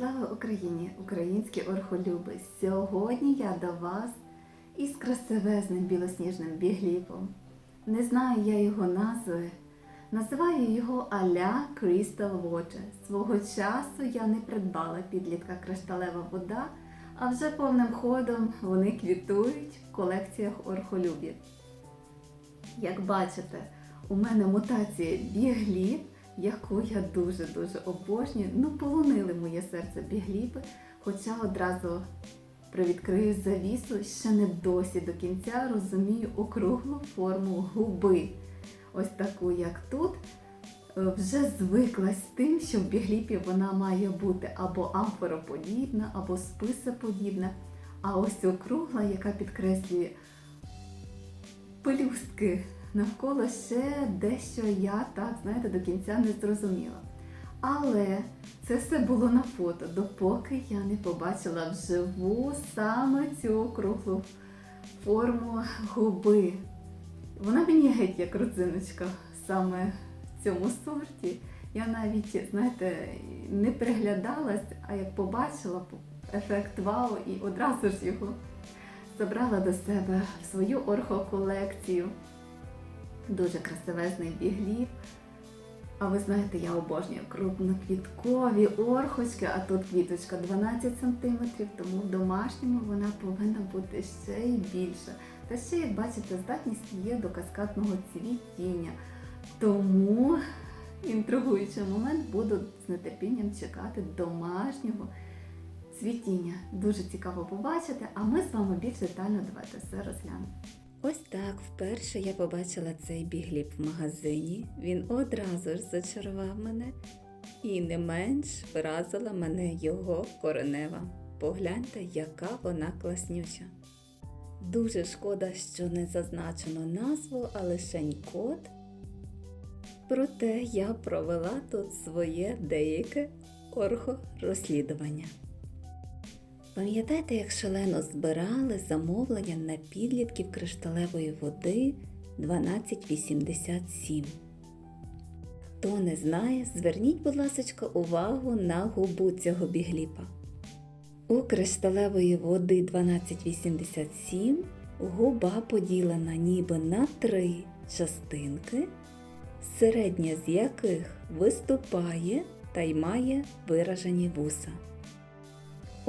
Слава Україні, українські орхолюби! Сьогодні я до вас із красивезним білосніжним бігліпом. Не знаю я його назви. Називаю його Аля Crystal Water. Свого часу я не придбала підлітка кришталева вода, а вже повним ходом вони квітують в колекціях орхолюбів. Як бачите, у мене мутація бігліп, яку я дуже-дуже обожнюю. Ну, полонили моє серце бігліпи, хоча одразу привідкрию завісу, ще не досі до кінця розумію округлу форму губи. Ось таку, як тут. Е, Вже звиклась з тим, що в бігліпі вона має бути або амфороподібна, або списоподібна. А ось округла, яка підкреслює пелюстки навколо ще дещо я так, знаєте, до кінця не зрозуміла. Але це все було на фото, допоки я не побачила вживу саме цю округлу форму губи. Вона мені геть як родзиночка саме в цьому сорті. Я навіть, знаєте, не приглядалась, а як побачила ефект вау і одразу ж його забрала до себе в свою орхоколекцію. Дуже красивезний бігліп. А ви знаєте, я обожнюю крупноквіткові орхочки, а тут квіточка 12 см, тому в домашньому вона повинна бути ще й більша. Та ще, як бачите, здатність є до каскадного цвітіння. Тому інтригуючий момент буду з нетерпінням чекати домашнього цвітіння. Дуже цікаво побачити, а ми з вами більш детально давайте все розглянемо. Ось так вперше я побачила цей бігліп в магазині. Він одразу ж зачарував мене і не менш вразила мене його коренева. Погляньте, яка вона класнюча. Дуже шкода, що не зазначено назву, а лишень код. Проте я провела тут своє деяке орхорозслідування. Пам'ятаєте, як шалено збирали замовлення на підлітків кришталевої води 1287? Хто не знає, зверніть, будь ласка, увагу на губу цього бігліпа. У кришталевої води 1287 губа поділена ніби на три частинки, середня з яких виступає та й має виражені вуса.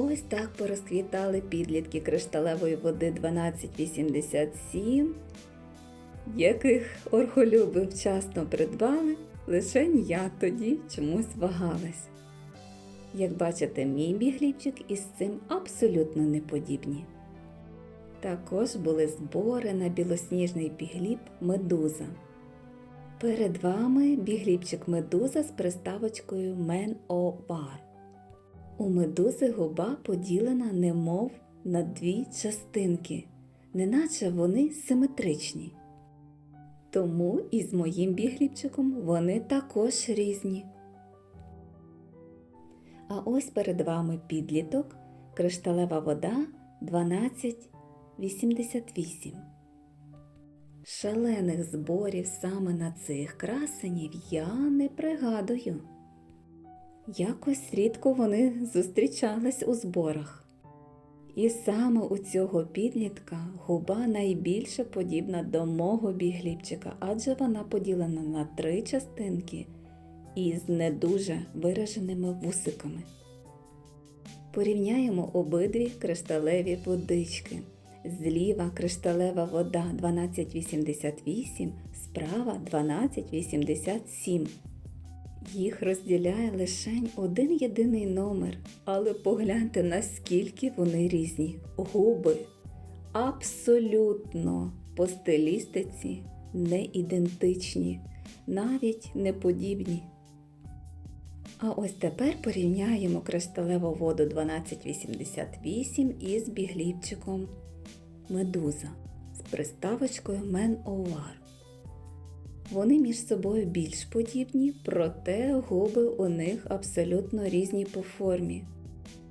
Ось так порозквітали підлітки кришталевої води 1287, яких орхолюби вчасно придбали, лише я тоді чомусь вагалась. Як бачите, мій бігліпчик із цим абсолютно не подібні. Також були збори на білосніжний бігліп медуза. Перед вами бігліпчик медуза з приставочкою Men O War. У медузи губа поділена немов на дві частинки, неначе вони симетричні. Тому і з моїм бігліпчиком вони також різні. А ось перед вами підліток, кришталева вода 1288. Шалених зборів саме на цих красенів я не пригадую. Якось рідко вони зустрічались у зборах. І саме у цього підлітка губа найбільше подібна до мого бігліпчика, адже вона поділена на три частинки із не дуже вираженими вусиками. Порівняємо обидві кришталеві водички. Зліва кришталева вода 1288, справа 1287. Їх розділяє лише один єдиний номер, але погляньте, наскільки вони різні. Губи абсолютно по стилістиці не ідентичні, навіть не подібні. А ось тепер порівняємо кришталеву воду 1288 із бігліпчиком медуза з приставочкою Men Овар. Вони між собою більш подібні, проте губи у них абсолютно різні по формі.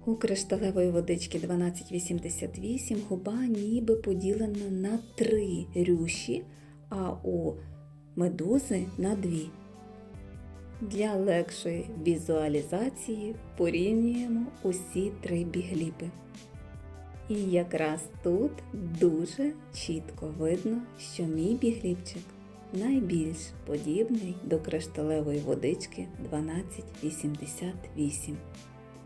У кришталевої водички 1288 губа ніби поділена на три рюші, а у медузи на дві. Для легшої візуалізації порівнюємо усі три бігліпи. І якраз тут дуже чітко видно, що мій бігліпчик найбільш подібний до кришталевої водички 1288.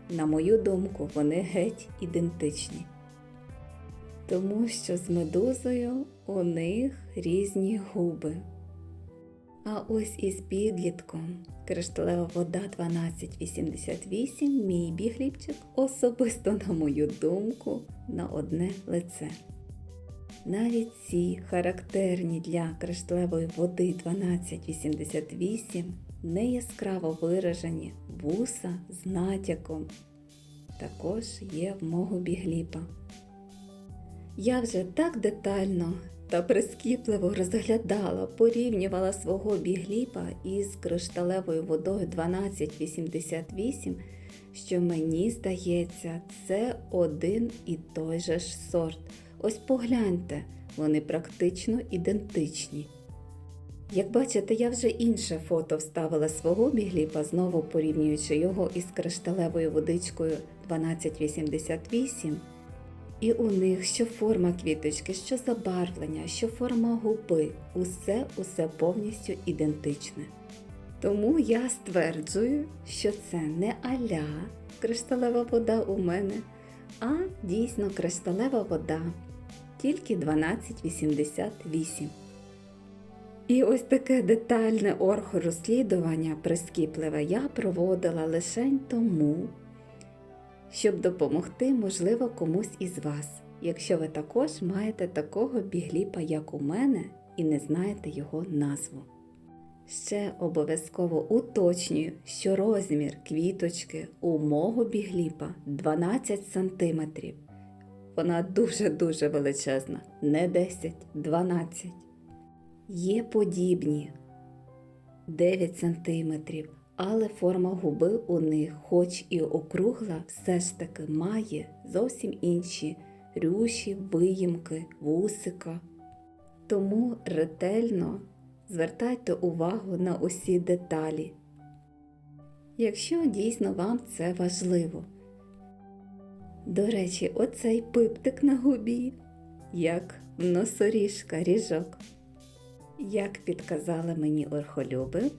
На мою думку, вони геть ідентичні. Тому що з медузою у них різні губи. А ось із підлітком кришталева вода 1288 мій бігліпчик особисто, на мою думку, на одне лице. Навіть ці характерні для кришталевої води 1288 не яскраво виражені вуса з натяком також є в мого бігліпа. Я вже так детально та прискіпливо розглядала, порівнювала свого бігліпа із кришталевою водою 1288, що мені здається, це один і той же ж сорт. Ось погляньте, вони практично ідентичні. Як бачите, я вже інше фото вставила свого бігліпа, знову порівнюючи його із кришталевою водичкою 1288. І у них що форма квіточки, що забарвлення, що форма губи, усе усе повністю ідентичне. Тому я стверджую, що це не аля кришталева вода у мене, а дійсно кришталева вода, тільки 1288. І ось таке детальне орхорозслідування прискіпливе я проводила лишень тому, щоб допомогти, можливо, комусь із вас, якщо ви також маєте такого бігліпа, як у мене, і не знаєте його назву. Ще обов'язково уточнюю, що розмір квіточки у мого бігліпа 12 см. Вона дуже-дуже величезна, не 10, 12. Є подібні 9 см, але форма губи у них, хоч і округла, все ж таки має зовсім інші рюші, виїмки, вусика. Тому ретельно звертайте увагу на усі деталі, якщо дійсно вам це важливо. До речі, оцей пиптик на губі, як носоріжка ріжок. Як підказали мені орхолюби,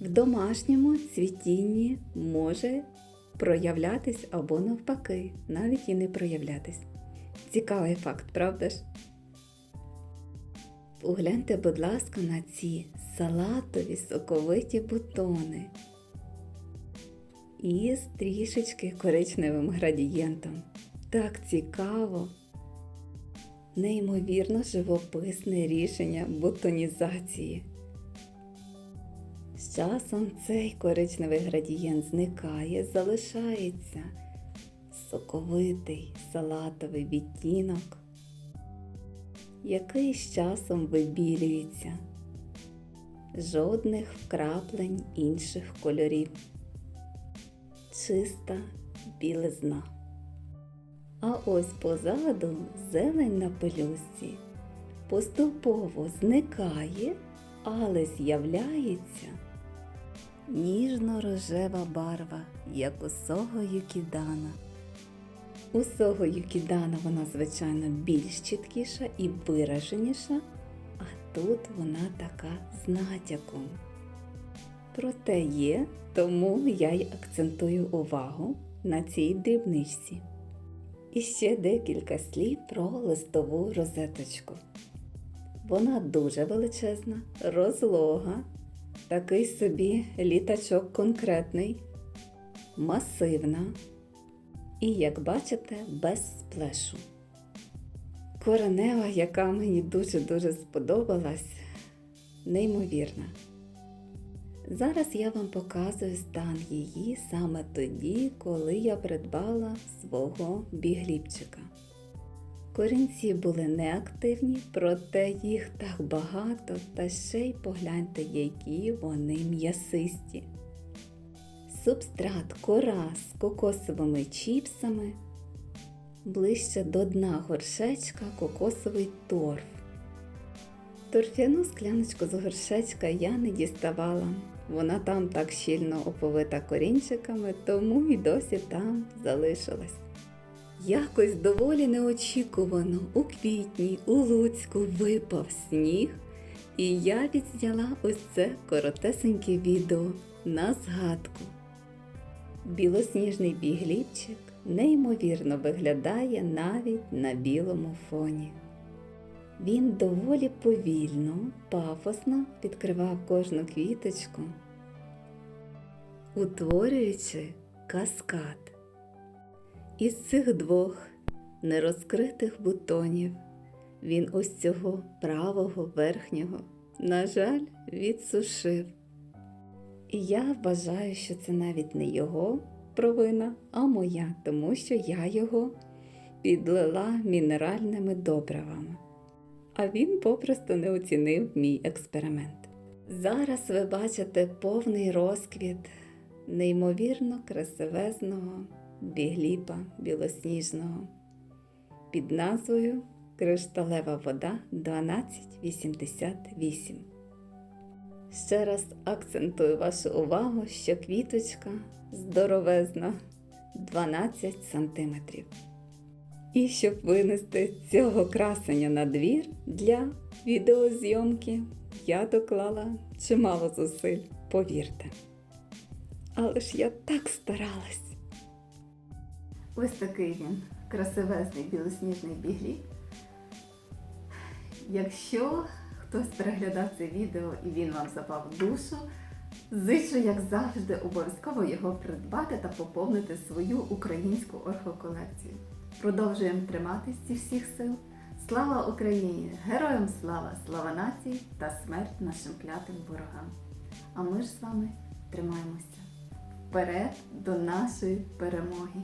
в домашньому цвітінні може проявлятись або навпаки, навіть і не проявлятись. Цікавий факт, правда ж? Погляньте, будь ласка, на ці салатові соковиті бутони із трішечки коричневим градієнтом. Так цікаво! Неймовірно живописне рішення бутонізації. З часом цей коричневий градієнт зникає, залишається соковитий салатовий відтінок, який з часом вибілюється, жодних вкраплень інших кольорів, чиста білизна. А ось позаду зелень на пелюсті поступово зникає, але з'являється ніжно-рожева барва, як усого юкідана. Усого юкідана вона, звичайно, більш чіткіша і вираженіша, а тут вона така з натяком. Проте є, тому я й акцентую увагу на цій дрібничці. І ще декілька слів про листову розеточку. Вона дуже величезна, розлога, такий собі літачок конкретний, масивна і, як бачите, без сплешу. Коренева, яка мені дуже-дуже сподобалась, неймовірна. Зараз я вам показую стан її саме тоді, коли я придбала свого бігліпчика. Корінці були неактивні, проте їх так багато, та ще й погляньте, які вони м'ясисті. Субстрат кора з кокосовими чіпсами, ближче до дна горшечка кокосовий торф. Торфяну скляночку з горшечка я не діставала. Вона там так щільно оповита корінчиками, тому й досі там залишилась. Якось доволі неочікувано у квітні у Луцьку випав сніг, і я відзняла ось це коротесеньке відео на згадку. Білосніжний бігліпчик неймовірно виглядає навіть на білому фоні. Він доволі повільно, пафосно відкривав кожну квіточку, утворюючи каскад. Із цих двох нерозкритих бутонів він ось цього правого верхнього, на жаль, відсушив. І я вважаю, що це навіть не його провина, а моя, тому що я його підлила мінеральними добривами. А він попросту не оцінив мій експеримент. Зараз ви бачите повний розквіт неймовірно красивезного бігліпа білосніжного під назвою Кришталева вода 1288. Ще раз акцентую вашу увагу, що квіточка здоровезна 12 см. І щоб винести цього красення на двір для відеозйомки, я доклала чимало зусиль, повірте. Але ж я так старалась. Ось такий він красивезний білосніжний біглі. Якщо хтось переглядав це відео і він вам запав душу, зичу, як завжди, обов'язково його придбати та поповнити свою українську орхоколекцію. Продовжуємо триматись зі всіх сил. Слава Україні! Героям слава! Слава нації та смерть нашим клятим ворогам! А ми ж з вами тримаємося вперед до нашої перемоги.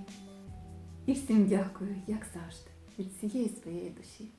І всім дякую, як завжди, від всієї своєї душі.